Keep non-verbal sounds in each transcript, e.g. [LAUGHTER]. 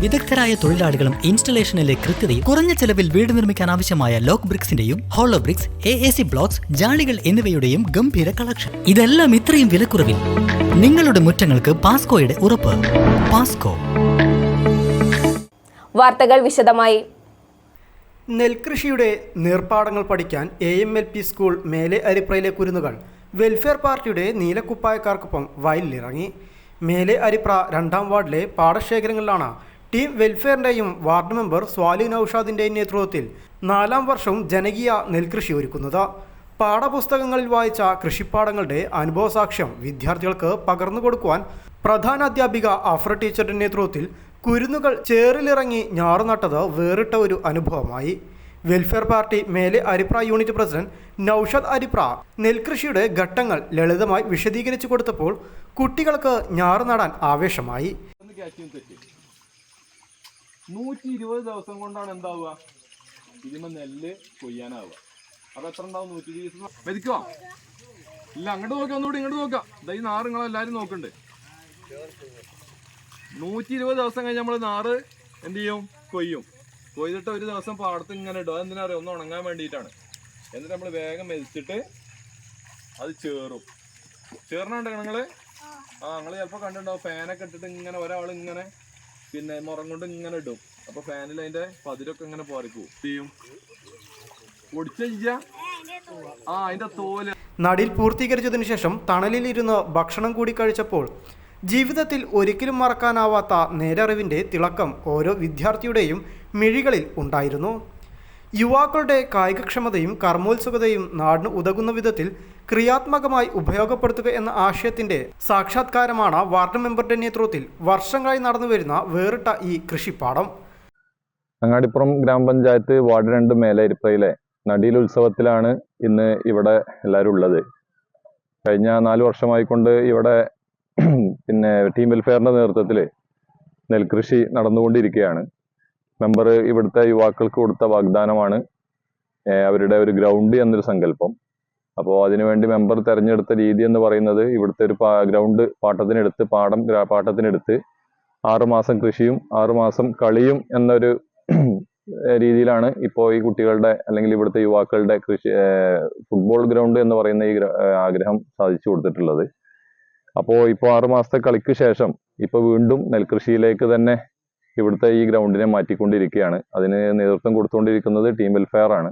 വിദഗ്ധരായ തൊഴിലാളികളും ഇൻസ്റ്റലേഷനിലെ കൃത്യതയും കുറഞ്ഞ ചെലവിൽ വീട് നിർമ്മിക്കാൻ ആവശ്യമായ lock ബ്രിക്സിന്റെയും hollow bricks A A C blocks ജാളികൾ എന്നിവയുടെയും ഗംഭീര കളക്ഷൻ ഇതെല്ലാം ഇത്രയും വിലക്കുറവിൽ നിങ്ങളുടെ മുറ്റങ്ങൾക്ക് പാസ്കോയുടെ ഉറപ്പ്. പാസ്കോ വാർത്തകൾ വിശദമായി. നെൽകൃഷിയുടെ നീർപ്പാടങ്ങൾ പഠിക്കാൻ A M L P school മേലെ അരിപ്രയിലെ കുരുന്നുകൾ. വെൽഫെയർ പാർട്ടിയുടെ നീലക്കുപ്പായക്കാർക്കൊപ്പം വയലിലിറങ്ങി. മേലെ അരിപ്ര രണ്ടാം വാർഡിലെ പാടശേഖരങ്ങളിലാണ് ടീം വെൽഫെയറിന്റെയും വാർഡ് മെമ്പർ സ്വാലി നൌഷാദിന്റെയും നേതൃത്വത്തിൽ നാലാം വർഷവും ജനകീയ നെൽകൃഷി ഒരുക്കുന്നത്. പാഠപുസ്തകങ്ങളിൽ വായിച്ച കൃഷിപ്പാടങ്ങളുടെ അനുഭവസാക്ഷ്യം വിദ്യാർത്ഥികൾക്ക് പകർന്നു കൊടുക്കുവാൻ പ്രധാന അധ്യാപിക അഫ്ര ടീച്ചറുടെ നേതൃത്വത്തിൽ കുരുന്നുകൾ ചേറിലിറങ്ങി ഞാറുനട്ടത് വേറിട്ട ഒരു അനുഭവമായി. വെൽഫെയർ പാർട്ടി മേലെ അരിപ്ര യൂണിറ്റ് പ്രസിഡന്റ് നൌഷദ് അരിപ്ര നെൽകൃഷിയുടെ ഘട്ടങ്ങൾ ലളിതമായി വിശദീകരിച്ചു കൊടുത്തപ്പോൾ കുട്ടികൾക്ക് ഞാറ് നടാൻ ആവേശമായി. നൂറ്റി ഇരുപത് ദിവസം കൊണ്ടാണ് എന്താവുക? ഇതിമ നെല്ല് കൊയ്യാനാവുക. അത് എത്ര ഉണ്ടാവും? നൂറ്റി ഇരുപത് ദിവസം. മെതിക്കോ ഇല്ല അങ്ങോട്ട് നോക്കാം ഒന്നുകൂടി ഇങ്ങോട്ട് നോക്കാം. ഈ നാറ് നിങ്ങൾ എല്ലാവരും നോക്കണ്ട്. നൂറ്റി ഇരുപത് ദിവസം കഴിഞ്ഞ് നമ്മൾ നാറ് എന്ത് ചെയ്യും? കൊയ്യും. കൊയ്തിട്ട് ഒരു ദിവസം പാടത്ത് ഇങ്ങനെ ഇടും. അതെന്തിനാ അറിയാം? ഒന്ന് ഉണങ്ങാൻ വേണ്ടിയിട്ടാണ്. എന്നിട്ട് നമ്മൾ വേഗം മെതിച്ചിട്ട് അത് ചേറും. ചേർന്നുണ്ടോ നിങ്ങൾ? ആ നിങ്ങൾ ചിലപ്പോൾ കണ്ടിട്ടുണ്ടാവും. ഫാനൊക്കെ ഇട്ടിട്ട് ഇങ്ങനെ ഒരാൾ ഇങ്ങനെ പിന്നെ മുറം കൊണ്ട് ഇങ്ങനെ ഇടും. അപ്പൊ ഫാനിൽ അതിന്റെ പതിരൊക്കെ ഇങ്ങനെ എന്ത് ചെയ്യും? പൊടിച്ച ആ നടിൽ പൂർത്തീകരിച്ചതിനു ശേഷം തണലിലിരുന്ന് ഭക്ഷണം കൂടി കഴിച്ചപ്പോൾ ജീവിതത്തിൽ ഒരിക്കലും മറക്കാനാവാത്ത നേരറിവിന്റെ തിളക്കം ഓരോ വിദ്യാർത്ഥിയുടെയും മിഴികളിൽ ഉണ്ടായിരുന്നു. യുവാക്കളുടെ കായികക്ഷമതയും കർമ്മോത്സുകതയും നാടിന് ഉതകുന്ന വിധത്തിൽ ക്രിയാത്മകമായി ഉപയോഗപ്പെടുത്തുക എന്ന ആശയത്തിന്റെ സാക്ഷാത്കാരമാണ് വാർഡ് മെമ്പറുടെ നേതൃത്വത്തിൽ വർഷങ്ങളായി നടന്നുവരുന്ന വേറിട്ട ഈ കൃഷിപ്പാടം. അങ്ങാടിപ്പുറം ഗ്രാമപഞ്ചായത്ത് വാർഡ് രണ്ട് മേലേരിപ്പയിലെ നടീൽ ഉത്സവത്തിലാണ് ഇന്ന് ഇവിടെ എല്ലാവരും ഉള്ളത്. കഴിഞ്ഞ നാല് വർഷമായിക്കൊണ്ട് ഇവിടെ [CLEARS THROAT] പിന്നെ ടീം വെൽഫെയറിന്റെ നേതൃത്വത്തിൽ നെൽകൃഷി നടന്നുകൊണ്ടിരിക്കുകയാണ്. മെമ്പർ ഇവിടുത്തെ യുവാക്കൾക്ക് കൊടുത്ത വാഗ്ദാനമാണ്. അവരുടെ ഒരു ഗ്രൗണ്ട് എന്നൊരു സങ്കല്പം. അപ്പോൾ അതിനുവേണ്ടി മെമ്പർ തെരഞ്ഞെടുത്ത രീതി എന്ന് പറയുന്നത് ഇവിടുത്തെ ഒരു ഗ്രൗണ്ട് പാട്ടത്തിനെടുത്ത് പാടം പാട്ടത്തിനെടുത്ത് ആറുമാസം കൃഷിയും ആറുമാസം കളിയും എന്നൊരു രീതിയിലാണ് ഇപ്പോൾ ഈ കുട്ടികളുടെ അല്ലെങ്കിൽ ഇവിടുത്തെ യുവാക്കളുടെ കൃഷി ഫുട്ബോൾ ഗ്രൗണ്ട് എന്ന് പറയുന്ന ഈ ആഗ്രഹം സാധിച്ചു കൊടുത്തിട്ടുള്ളത്. അപ്പോൾ ഇപ്പോൾ ആറുമാസത്തെ കളിക്ക് ശേഷം ഇപ്പോൾ വീണ്ടും നെൽകൃഷിയിലേക്ക് തന്നെ ഇവിടുത്തെ ഈ ഗ്രൗണ്ടിനെ മാറ്റിക്കൊണ്ടിരിക്കുകയാണ്. അതിന് നേതൃത്വം കൊടുത്തുകൊണ്ടിരിക്കുന്നത് ടീം വെൽഫെയർ ആണ്.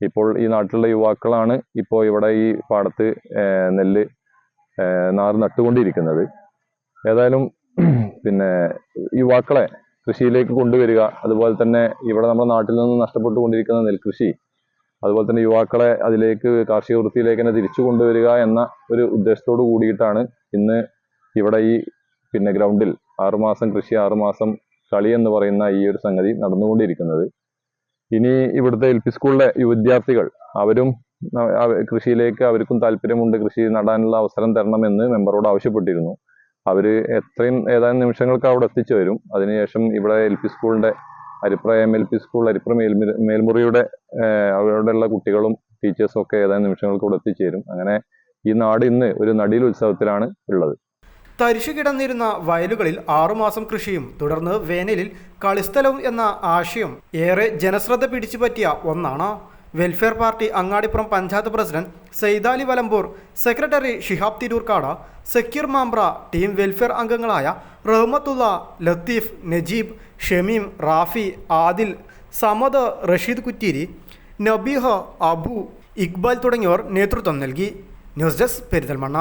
ഇപ്പോൾ ഈ നാട്ടിലുള്ള യുവാക്കളാണ് ഇപ്പോൾ ഇവിടെ ഈ പാടത്ത് നെല്ല് നാറ് നട്ടുകൊണ്ടിരിക്കുന്നത്. ഏതായാലും പിന്നെ യുവാക്കളെ കൃഷിയിലേക്ക് കൊണ്ടുവരിക അതുപോലെ തന്നെ ഇവിടെ നമ്മുടെ നാട്ടിൽ നിന്ന് നഷ്ടപ്പെട്ടുകൊണ്ടിരിക്കുന്ന നെൽകൃഷി അതുപോലെ തന്നെ യുവാക്കളെ അതിലേക്ക് കാർഷിക വൃത്തിയിലേക്ക് തന്നെ തിരിച്ചു കൊണ്ടുവരിക എന്ന ഒരു ഉദ്ദേശത്തോട് കൂടിയിട്ടാണ് ഇന്ന് ഇവിടെ ഈ പിന്നെ ഗ്രൗണ്ടിൽ ആറുമാസം കൃഷി ആറുമാസം കളി എന്ന് പറയുന്ന ഈ ഒരു സംഗതി നടന്നുകൊണ്ടിരിക്കുന്നത്. ഇനി ഇവിടുത്തെ എൽ പി സ്കൂളിലെ വിദ്യാർത്ഥികൾ അവരും കൃഷിയിലേക്ക് അവർക്കും താല്പര്യമുണ്ട് കൃഷി നടാനുള്ള അവസരം തരണമെന്ന് മെമ്പറോട് ആവശ്യപ്പെട്ടിരുന്നു. അവർ എത്രയും ഏതാനും നിമിഷങ്ങൾക്ക് അവിടെ എത്തിച്ചു വരും. അതിനുശേഷം ഇവിടെ എൽ പി സ്കൂളിന്റെ Aripra M L P school Aripra Melmuri മേൽമുറിയുടെ അവിടെയുള്ള കുട്ടികളും ടീച്ചേഴ്സും ഒക്കെ ഏതാനും നിമിഷങ്ങൾക്ക് ഇവിടെ എത്തിച്ചേരും അങ്ങനെ ഈ നാട് ഇന്ന് ഒരു നടീൽ ഉത്സവത്തിലാണ് ഉള്ളത്. തരിശു കിടന്നിരുന്ന വയലുകളിൽ ആറുമാസം കൃഷിയും തുടർന്ന് വേനലിൽ കളിസ്ഥലവും എന്ന ആശയം ഏറെ ജനശ്രദ്ധ പിടിച്ചുപറ്റിയ ഒന്നാണ്. Welfare party Angadipuram panchayat president Saidali Valambur secretary Shihab Tirurkad Sakir Mambra team welfare അംഗങ്ങളായ റഹ്മത്തുള്ള ലത്തീഫ് നജീബ് ഷമീം റാഫി ആദിൽ സമദ് റഷീദ് കുറ്റീരി നബീഹ അബു ഇക്ബാൽ തുടങ്ങിയവർ നേതൃത്വം നൽകി. News desk Perinthalmanna.